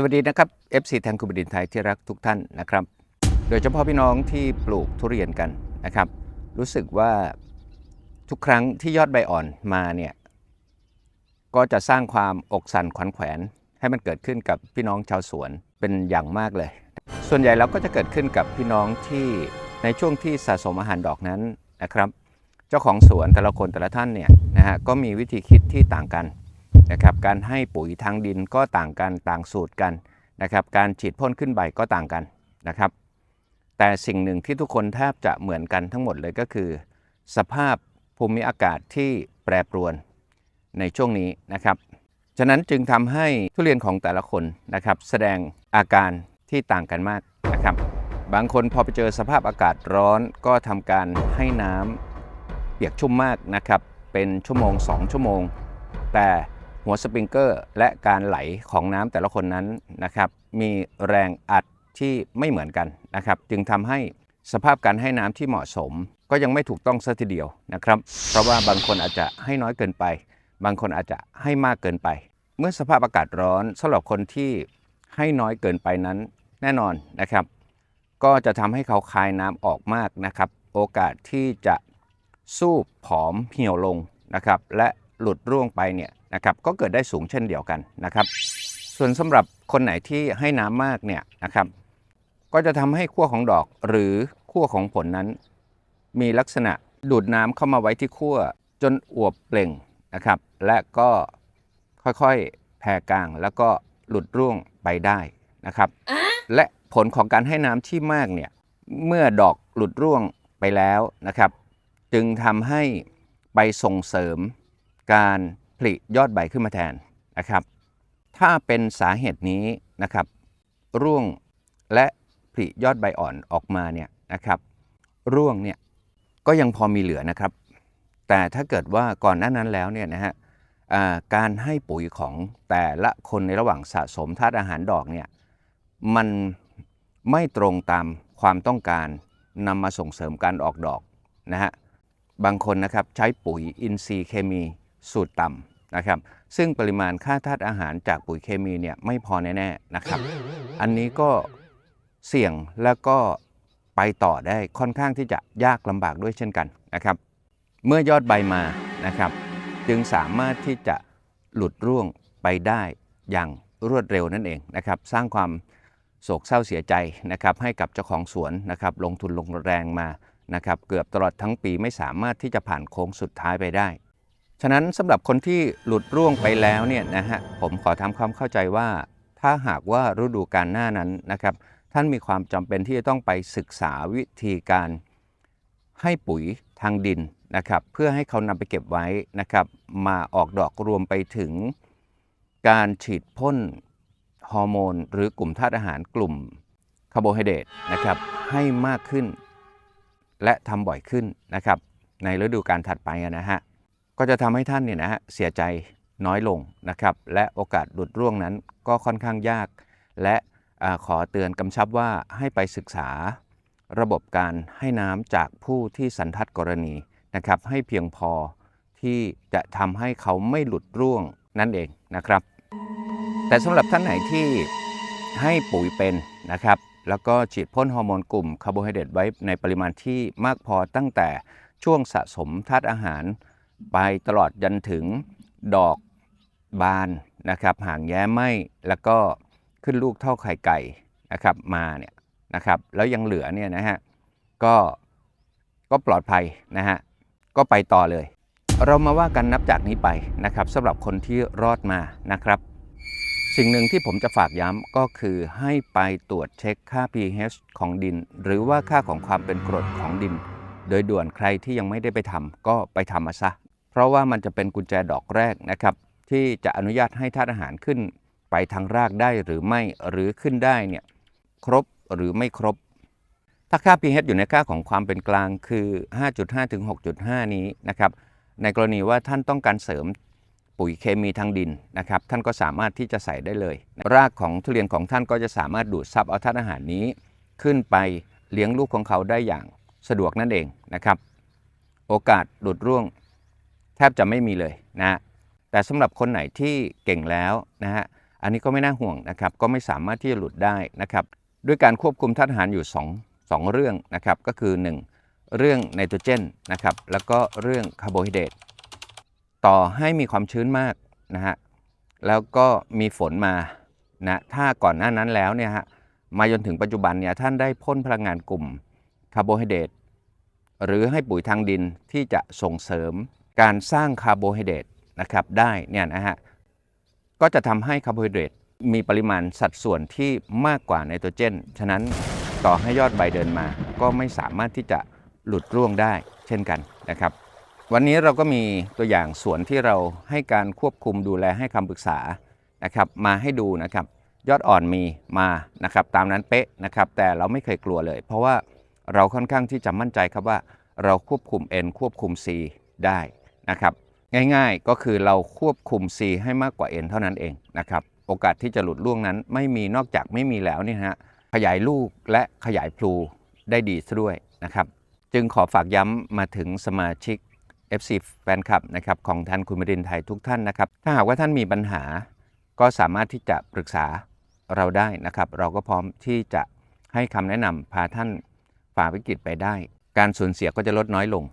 สวัสดีนะครับ FC แทงคูบดินไทยที่รักทุกท่านนะครับ โดยเฉพาะพี่น้องที่ปลูกทุเรียนกันนะครับ รู้สึกว่าทุกครั้งที่ยอดใบอ่อนมาเนี่ยก็จะสร้างความอกสั่นขวัญแขวน ให้มันเกิดขึ้นกับพี่น้องชาวสวนเป็นอย่างมากเลย ส่วนใหญ่แล้วก็จะเกิดขึ้นกับพี่น้องที่ในช่วงที่สะสมอาหารดอกนั้นนะครับ เจ้าของสวนแต่ละคนแต่ละท่านเนี่ยนะฮะก็มีวิธีคิดที่ต่างกัน นะครับการให้ปุ๋ยทางดินก็ต่างกันต่างสูตรกันนะครับการฉีดพ่นขึ้นใบก็ต่างกันนะครับ แต่สิ่งหนึ่งที่ทุกคนแทบจะเหมือนกันทั้งหมดเลยก็คือ สภาพภูมิอากาศที่แปรปรวนในช่วงนี้นะครับ ฉะนั้นจึงทำให้ทุเรียนของแต่ละคนนะครับ แสดงอาการที่ต่างกันมากนะครับ บางคนพอไปเจอสภาพอากาศร้อนก็ทำการให้น้ำเปียกชุ่มมากนะครับ เป็นชั่วโมง 2 ชั่วโมง แต่ หัวสปริงเกอร์และการไหลของน้ำแต่ละคนนั้นนะครับมีแรงอัดที่ไม่เหมือนกันนะครับ จึงทำให้สภาพการให้น้ำที่เหมาะสม ก็ยังไม่ถูกต้องซะทีเดียวนะครับ เพราะว่าบางคนอาจจะให้น้อยเกินไป บางคนอาจจะให้มากเกินไป เมื่อสภาพอากาศร้อนสำหรับคนที่ให้น้อยเกินไปนั้นแน่นอนนะครับ ก็จะทำให้เขาคายน้ำออกมากนะครับ โอกาสที่จะสู้ผอมเหี่ยวลงนะครับ และหลุดร่วงไปเนี่ย นะครับก็เกิดได้สูงเช่นเดียวกันนะครับ ส่วนสำหรับคนไหนที่ให้น้ำมากเนี่ยนะครับ ก็จะทำให้ขั้วของดอกหรือขั้วของผลนั้น มีลักษณะดูดน้ำเข้ามาไว้ที่ขั้วจนอวบเปล่งนะครับ และก็ค่อยๆแผ่กลางแล้วก็หลุดร่วงไปได้นะครับ และผลของการให้น้ำที่มากเนี่ยเมื่อดอกหลุดร่วงไปแล้วนะครับ จึงทำให้ไปส่งเสริมการ ผลิยอดใบขึ้นมาแทนนะครับ ถ้าเป็นสาเหตุนี้นะครับ ร่วงและผลิยอดใบอ่อนออกมาเนี่ยนะครับร่วงเนี่ยก็ยังพอมีเหลือนะครับ แต่ถ้าเกิดว่าก่อนหน้านั้นแล้วเนี่ยนะฮะการให้ปุ๋ยของแต่ละคนในระหว่างสะสมธาตุอาหารดอกเนี่ยมันไม่ตรงตามความต้องการนำมาส่งเสริมการออกดอกนะฮะบางคนนะครับใช้ปุ๋ยอินทรีย์เคมี สูตรต่ำนะครับ ซึ่งปริมาณค่าธาตุอาหารจากปุ๋ยเคมีเนี่ยไม่พอแน่ๆนะครับ อันนี้ก็เสี่ยงแล้วก็ไปต่อได้ค่อนข้างที่จะยากลำบากด้วยเช่นกันนะครับ เมื่อยอดใบมานะครับ จึงสามารถที่จะหลุดร่วงไปได้อย่างรวดเร็วนั่นเองนะครับ สร้างความโศกเศร้าเสียใจนะครับ ให้กับเจ้าของสวนนะครับ ลงทุนลงแรงมานะครับ เกือบตลอดทั้งปีไม่สามารถที่จะผ่านโค้งสุดท้ายไปได้ ฉะนั้นสำหรับคนที่หลุดร่วงไปแล้วเนี่ยนะฮะผมขอทำความเข้าใจว่า ถ้าหากว่าฤดูการหน้านั้นนะครับ ท่านมีความจำเป็นที่จะต้องไปศึกษาวิธีการให้ปุ๋ยทางดินนะครับ เพื่อให้เขานำไปเก็บไว้นะครับ มาออกดอกรวมไปถึง การฉีดพ่นฮอร์โมน หรือกลุ่มธาตุอาหารกลุ่มคาร์โบไฮเดรตนะครับให้มากขึ้น และทำบ่อยขึ้นนะครับ ในฤดูการถัดไปนะฮะ ก็จะทำให้ท่านเนี่ยนะฮะเสียใจน้อยลงนะครับ และโอกาสหลุดร่วงนั้นก็ค่อนข้างยาก และอขอเตือนกำชับว่าให้ไปศึกษา ระบบการให้น้ำจากผู้ที่สันทัดกรณีนะครับ ให้เพียงพอที่จะทำให้เขาไม่หลุดร่วงนั่นเองนะครับ แต่สำหรับท่านไหนที่ให้ปุ๋ยเป็นนะครับ แล้วก็ฉีดพ่นฮอร์โมนกลุ่มคาร์โบไฮเดรตไว้ในปริมาณที่มากพอตั้งแต่ช่วงสะสมธาตุอาหาร ไปตลอดยันถึงดอกบานนะครับ หางแย้ไหมแล้วก็ขึ้นลูกเท่าไข่ไก่นะครับมาเนี่ยนะครับแล้วยังเหลือเนี่ยนะฮะก็ก็ปลอดภัยนะฮะก็ไปต่อเลย เรามาว่ากันนับจากนี้ไปนะครับสำหรับคนที่รอดมานะครับ สิ่งหนึ่งที่ผมจะฝากย้ำก็คือให้ไปตรวจเช็คค่า pH ของดิน หรือว่าค่าของความเป็นกรดของดิน โดยด่วนใครที่ยังไม่ได้ไปทำก็ไปทำมาซะ ราะว่ามันจะเป็นกุญแจดอกแรกนะครับ ที่จะอนุญาตให้ธาตุอาหารขึ้น ไปทางรากได้หรือไม่หรือขึ้นได้เนี่ยครบหรือไม่ครบ ถ้าค่า pH อยู่ในค่าของความเป็นกลางคือ 5.5 ถึง 6.5 นี้นะครับ ในกรณีว่าท่านต้องการเสริมปุ๋ยเคมีทางดินนะครับ ท่านก็สามารถที่จะใส่ได้เลย รากของทุเรียนของท่านก็จะสามารถดูดซับเอาธาตุอาหารนี้ ขึ้นไปเลี้ยงลูกของเขาได้อย่างสะดวกนั่นเองนะครับ โอกาสหลุดร่วง แทบจะไม่มีเลยนะแต่สำหรับคนไหนที่เก่งแล้วนะฮะอันนี้ก็ไม่น่าห่วงนะครับก็ไม่สามารถที่จะหลุดได้นะครับด้วยการควบคุมธาตุอาหารอยู่ 2 2 เรื่องนะครับก็คือ 1 เรื่องไนโตรเจนนะครับแล้วก็เรื่องคาร์โบไฮเดรตต่อให้มีความชื้นมากนะฮะแล้วก็มีฝนมานะถ้าก่อนหน้านั้นแล้วเนี่ยฮะมาจนถึงปัจจุบันเนี่ยท่านได้พ่นพลังงานกลุ่มคาร์โบไฮเดรตหรือให้ปุ๋ยทางดินที่จะส่งเสริม การสร้างคาร์โบไฮเดรตนะครับได้เนี่ยนะฮะก็จะทำให้คาร์โบไฮเดรตมีปริมาณสัดส่วนที่มากกว่าไนโตรเจน ฉะนั้นต่อให้ยอดใบเดินมา ก็ไม่สามารถที่จะหลุดร่วงได้เช่นกันนะครับ วันนี้เราก็มีตัวอย่างสวนที่เราให้การควบคุมดูแลให้คำปรึกษานะครับมาให้ดูนะครับยอดอ่อนมีมานะครับตามนั้นเป๊ะนะครับแต่เราไม่เคยกลัวเลย เพราะว่าเราค่อนข้างที่จะมั่นใจครับว่าเราควบคุม N ควบคุม C ได้ นะครับง่ายๆก็คือเราควบคุม C ให้มากกว่า N เท่านั้นเองนะครับโอกาสที่จะหลุดล่วงนั้นไม่มีนอกจากไม่มีแล้วนี่ฮะขยายลูกและขยายพลูได้ดีซะด้วยนะครับจึงขอฝากย้ำมาถึงสมาชิก FC แฟนคลับนะครับของท่านคุณบดินไทยทุกท่านนะครับถ้าหากว่าท่านมีปัญหา ก็สามารถที่จะปรึกษาเราได้นะครับ เราก็พร้อมที่จะให้คำแนะนำพาท่านฝ่าวิกฤตไปได้ การสูญเสียก็จะลดน้อยลง